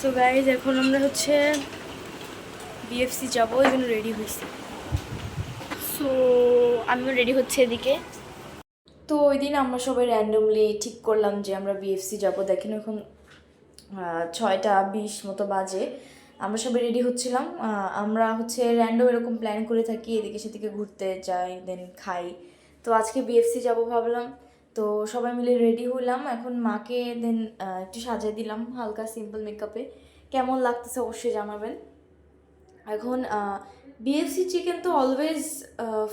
So guys এখন আমরা হচ্ছে বিএফসি যাব ওই জন্য রেডি হয়েছি। সো আমিও রেডি হচ্ছে এদিকে। তো ওই দিন আমরা সবাই র্যান্ডমলি ঠিক করলাম যে আমরা বিএফসি যাব। দেখেন এখন ছয়টা বিশ মতো বাজে। আমরা সবাই রেডি হচ্ছিলাম। আমরা হচ্ছে র্যান্ডম এরকম প্ল্যান করে থাকি, এদিকে সেদিকে ঘুরতে যাই দেন খাই। তো আজকে বিএফসি যাব ভাবলাম। তো সবাই মিলে রেডি হলাম এখন মাকে দেন একটু সাজিয়ে দিলাম হালকা সিম্পল মেকআপে কেমন লাগতেছে অবশ্যই জানাবেন। এখন বিএফসি চিকেন তো অলওয়েজ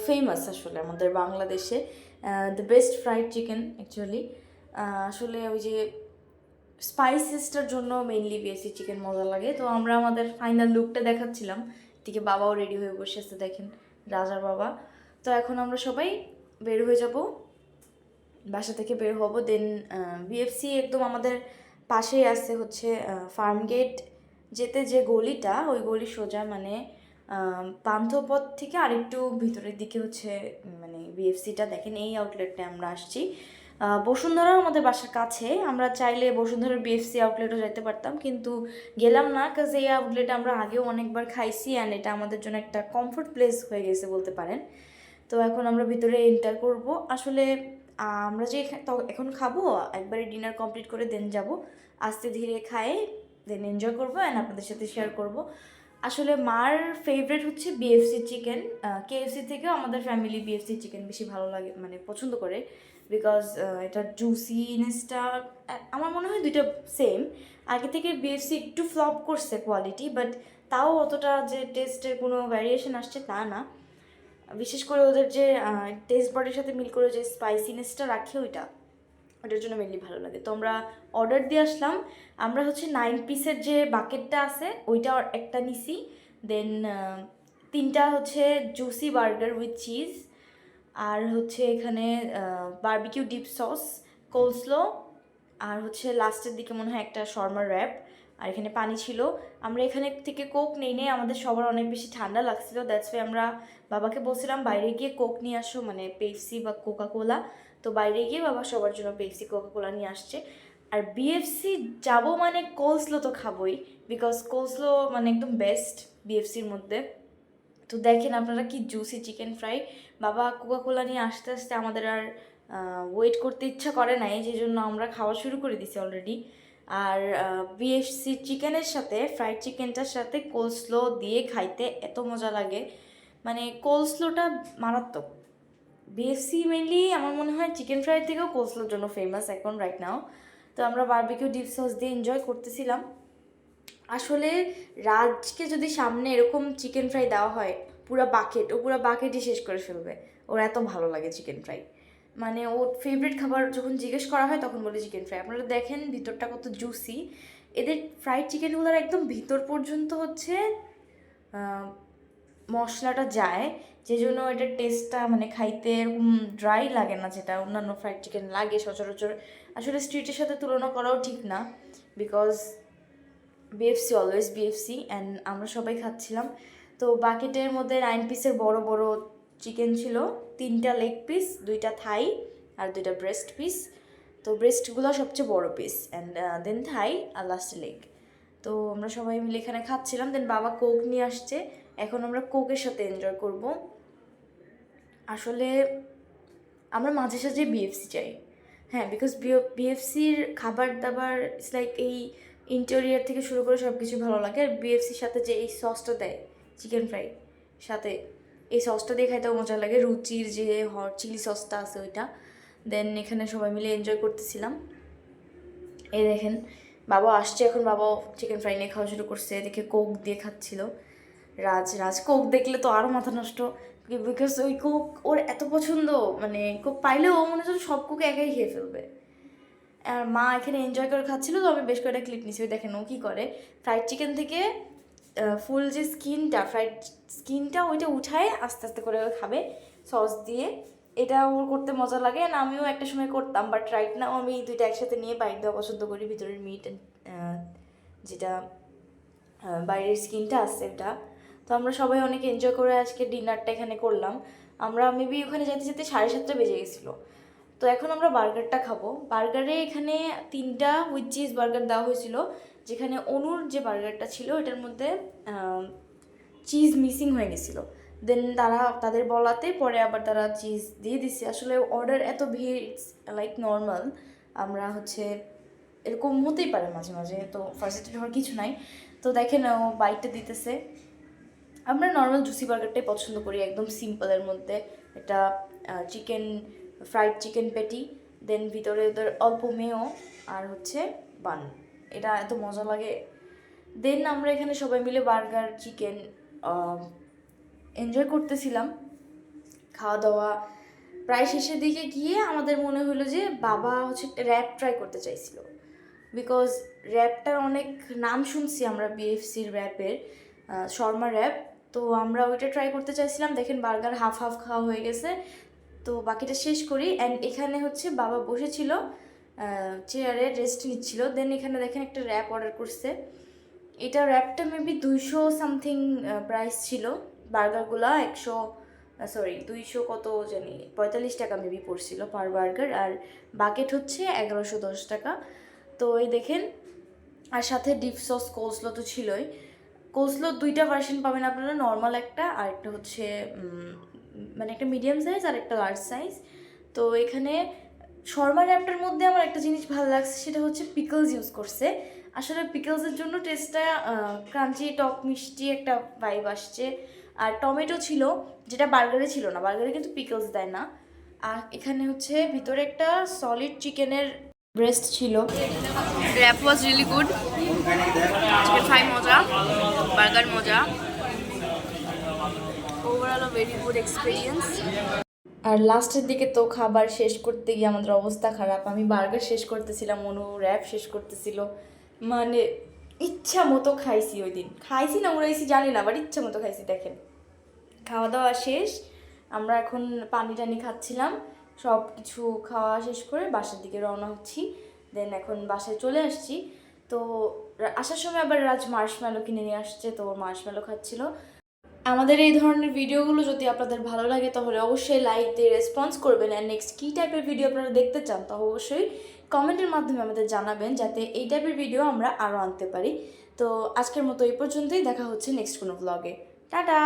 ফেমাস আসলে আমাদের বাংলাদেশে। The best fried chicken actually আসলে ওই যে স্পাইসেসটার জন্য মেইনলি বিএফসি চিকেন মজা লাগে। তো আমরা আমাদের ফাইনাল লুকটা দেখাচ্ছিলাম। এদিকে বাবাও রেডি হয়ে বসে আছে, দেখেন, রাজার বাবা। তো এখন আমরা সবাই বের হয়ে যাব। বাসা থেকে বের হব দেন বিএফসি একদম আমাদের পাশেই আছে হচ্ছে ফার্ম গেট যেতে যে গলিটা, ওই গলি সোজা মানে পান্থপথ থেকে আরেকটু ভিতরের দিকে হচ্ছে মানে বিএফসিটা দেখেন, এই আউটলেটে আমরা আসছি। বসুন্ধরাও আমাদের বাসার কাছে, আমরা চাইলে বসুন্ধরার বিএফসি আউটলেটও যেতে পারতাম, কিন্তু গেলাম না কাজ এই আউটলেটে আমরা আগেও অনেকবার খাইছি অ্যান্ড এটা আমাদের জন্য একটা কমফোর্ট প্লেস হয়ে গেছে বলতে পারেন। তো এখন আমরা ভিতরে এন্টার করব। আসলে আমরা যে এখন খাব, একবারে ডিনার কমপ্লিট করে দেন যাব। আস্তে ধীরে খায়ে দেন এনজয় করব অ্যান্ড আপনাদের সাথে শেয়ার করব। আসলে মার ফেভারিট হচ্ছে বিএফসি চিকেন কেএফসি থেকেও আমাদের ফ্যামিলি বিএফসি চিকেন বেশি ভালো লাগে মানে পছন্দ করে। বিকজ এটা জুসিনেসটা আমার মনে হয় দুইটা সেম আগে থেকে বিএফসি একটু ফ্লপ করছে কোয়ালিটি বাট তাও অতটা যে টেস্টের কোনো ভ্যারিয়েশন আসছে তা না। বিশেষ করে ওদের যে টেস্ট বডির সাথে মিল করে যে স্পাইসিনেসটা রাখে ওইটা, ওটার জন্য মেনলি ভালো লাগে। তো আমরা অর্ডার দিয়ে আসলাম। আমরা হচ্ছে নাইন পিসের যে বাকেটটা আছে, ওইটা একটা নিছি। দেন তিনটা হচ্ছে জুসি বার্গার উইথ চিজ আর হচ্ছে এখানে বারবিকিউ ডিপ সস কোলসলো আর হচ্ছে লাস্টের দিকে মনে হয় একটা শর্মার র্যাপ আর এখানে পানি ছিল। আমরা এখানে থেকে কোক নেই নেই। আমাদের সবার অনেক বেশি ঠান্ডা লাগছিল দ্যাটস ওয়াই আমরা বাবাকে বলছিলাম, বাইরে গিয়ে কোক নিয়ে আসো মানে পেপসি বা কোকা কোলা তো বাইরে গিয়ে বাবা সবার জন্য পেপসি কোকা কোলা নিয়ে আসছে। আর বিএফসি যাব মানে কোলসলো তো খাবোই বিকজ কোলসলো মানে একদম বেস্ট বিএফসির মধ্যে। তো দেখেন আপনারা কি জুসি চিকেন ফ্রাই বাবা কোকা কোলা নিয়ে আসতে আসতে আমাদের আর ওয়েট করতে ইচ্ছা করে নাই যে জন্য আমরা খাওয়া শুরু করে দিছি অলরেডি আর বিএফসি চিকেনের সাথে ফ্রাইড চিকেনটার সাথে কোলস্লো দিয়ে খাইতে এত মজা লাগে। মানে কোলস্লোটা মারাত্মক। বিএফসি মেনলি আমার মনে হয় চিকেন ফ্রাই থেকেও কোলস্লোর জন্য ফেমাস এখন রাইট নাও তো আমরা বারবিকিউ ডিপ সস দিয়ে এনজয় করতেছিলাম। আসলে রাজকে যদি সামনে এরকম চিকেন ফ্রাই দেওয়া হয়, পুরো বাকেট ও পুরো বাকেটই শেষ করে ফেলবে। ওর এত ভালো লাগে চিকেন ফ্রাই মানে ওর ফেভারিট খাবার যখন জিজ্ঞেস করা হয় তখন বলে চিকেন ফ্রাই আপনারা দেখেন ভিতরটা কত জুসি এদের ফ্রাইড চিকেনগুলোর একদম ভিতর পর্যন্ত হচ্ছে মশলাটা যায় যে জন্য এটার টেস্টটা মানে খাইতে এরকম ড্রাই লাগে না যেটা অন্যান্য ফ্রাইড চিকেন লাগে সচরাচর। আসলে স্ট্রিটের সাথে তুলনা করাও ঠিক না because BFC always BFC and আমরা সবাই খাচ্ছিলাম। তো বাকেটের মধ্যে নাইন পিসের বড় বড় চিকেন ছিল। তিনটা লেগ পিস দুইটা থাই আর দুইটা ব্রেস্ট পিস তো ব্রেস্টগুলো সবচেয়ে বড় পিস অ্যান্ড দেন থাই আর লাস্ট লেগ তো আমরা সবাই মিলে এখানে খাচ্ছিলাম দেন বাবা কোক নিয়ে আসছে। এখন আমরা কোকের সাথে এনজয় করব। আসলে আমরা মাঝে সাঝে বিএফসি চাই। হ্যাঁ বিকজ বিএফসির খাবার দাবার ইটস লাইক এই ইন্টেরিয়ার থেকে শুরু করে সব কিছু ভালো লাগে। আর বিএফসির সাথে যে এই সসটা দেয় চিকেন ফ্রাই সাথে এই সসটা দিয়ে খাইতেও মজা লাগে। রুচির যে হট চিলি সসটা আছে ওইটা। দেন এখানে সবাই মিলে এনজয় করতেছিলাম। এই দেখেন বাবা আসছে এখন। বাবা চিকেন ফ্রাই নিয়ে খাওয়া শুরু করছে। দেখে কোক দিয়ে খাচ্ছিল। রাজ রাজ কোক দেখলে তো আরও মাথা নষ্ট। বিকজ ওই কোক ওর এত পছন্দ মানে কোক পাইলেও ও মনে হচ্ছে সব কোক একাই খেয়ে ফেলবে। আর মা এখানে এনজয় করে খাচ্ছিল, তো আমি বেশ কয়েকটা ক্লিপ নিছি। ওই দেখেন ও কী করে। ফ্রাইড চিকেন থেকে ফুল যে স্কিনটা ফ্রাইড স্কিনটা ওইটা উঠায় আস্তে আস্তে করে খাবে সস দিয়ে। এটা ওর করতে মজা লাগে না আমিও একটা সময় করতাম বাট রাইট নাও আমি দুইটা একসাথে নিয়ে বাইক দেওয়া পছন্দ করি, ভিতরের মিট যেটা বাইরের স্কিনটা আছে এটা তো আমরা সবাই অনেক এনজয় করে আজকে ডিনারটা এখানে করলাম। আমরা মেবি ওখানে যেতে যেতে সাড়ে সাতটা বেজে গেছিল। তো এখন আমরা বার্গারটা খাব। বার্গারে এখানে তিনটা উইথ চিজ বার্গার দেওয়া হয়েছিল। যেখানে অনুর যে বার্গারটা ছিল, এটার মধ্যে চিজ মিসিং হয়ে গেছিল। দেন তারা, তাদের বলাতে পরে আবার তারা চিজ দিয়ে দিছে। আসলে অর্ডার এত ভিড় লাইক নর্মাল আমরা হচ্ছে এরকম হতেই পারে মাঝে মাঝে, তো ফার্স্ট হওয়ার কিছু নাই। তো দেখেন, ও বাইকটা দিতেছে। আমরা নর্মাল জুসি বার্গারটাই পছন্দ করি, একদম সিম্পলের মধ্যে। এটা চিকেন ফ্রাইড চিকেন পেটি দেন ভিতরে ওদের অল্প মেও আর হচ্ছে বান এটা এত মজা লাগে। দেন আমরা এখানে সবাই মিলে বার্গার, চিকেন এনজয় করতেছিলাম। খাওয়া দাওয়া প্রায় শেষের দিকে গিয়ে আমাদের মনে হলো যে বাবা হচ্ছে র্যাপ ট্রাই করতে চাইছিল। বিকজ র্যাপটার অনেক নাম শুনছি আমরা বিএফসির র্যাপের শর্মা র্যাপ তো আমরা ওইটা ট্রাই করতে চাইছিলাম। দেখেন বার্গার হাফ হাফ খাওয়া হয়ে গেছে। তো বাকিটা শেষ করি। অ্যান্ড এখানে হচ্ছে বাবা বসেছিল। চেয়ারে রেস্ট নিচ্ছিল। দেন এখানে দেখেন একটা র্যাপ অর্ডার করছে। এটা র্যাপটা মেবি দুইশো সামথিং প্রাইস ছিল। বার্গারগুলো একশো সরি দুইশো কত জানি, পঁয়তাল্লিশ টাকা মেবি পড়ছিল পার বার্গার আর বাকেট হচ্ছে এগারোশো দশ টাকা। তো এই দেখেন, আর সাথে ডিপ সস কোলসলো তো ছিলই। কোলসলো দুইটা ভার্সন পাবেন আপনারা নর্মাল একটা, আর একটা হচ্ছে মানে একটা মিডিয়াম সাইজ আর একটা লার্জ সাইজ তো এখানে শর্মা র্যাপটার মধ্যে আমার একটা জিনিস ভালো লাগছে সেটা হচ্ছে পিকলস ইউজ করছে। আসলে পিকলসের জন্য টেস্টটা ক্রাঞ্চি টক মিষ্টি একটা ভাইব আসছে। আর টমেটো ছিল যেটা বার্গারে ছিল না বার্গারে কিন্তু পিকলস দেয় না। আর এখানে হচ্ছে ভিতরে একটা সলিড চিকেনের ব্রেস্ট ছিল। Wrap was really good chicken fry মজা বার্গার মজা। ওভারঅল ভেরি গুড এক্সপিরিয়েন্স আর লাস্টের দিকে তো খাবার শেষ করতে গিয়ে আমাদের অবস্থা খারাপ। আমি বার্গার শেষ করতেছিলাম অনু র্যাপ শেষ করতেছিল। মানে ইচ্ছা মতো খাইছি ওই দিন। খাইছি না, উড়াইছি, জানি না বাট ইচ্ছা মতো খাইছি, দেখেন। খাওয়া দাওয়া শেষ, আমরা এখন পানি টানি খাচ্ছিলাম। সব কিছু খাওয়া শেষ করে বাসার দিকে রওনা হচ্ছি। দেন এখন বাসায় চলে আসছি। তো আসার সময় আবার রাজ মার্শম্যালো কিনে নিয়ে আসছে, তো মার্শম্যালো খাচ্ছিল। আমাদের এই ধরনের ভিডিওগুলো যদি আপনাদের ভালো লাগে, তাহলে অবশ্যই লাইক দিয়ে রেসপন্স করবেন। অ্যান্ড নেক্সট কী টাইপের ভিডিও আপনারা দেখতে চান, তা অবশ্যই কমেন্টের মাধ্যমে আমাদের জানাবেন, যাতে এই টাইপের ভিডিও আমরা আরও আনতে পারি। তো আজকের মতো এই পর্যন্তই, দেখা হচ্ছে নেক্সট কোনো ব্লগে টাটা!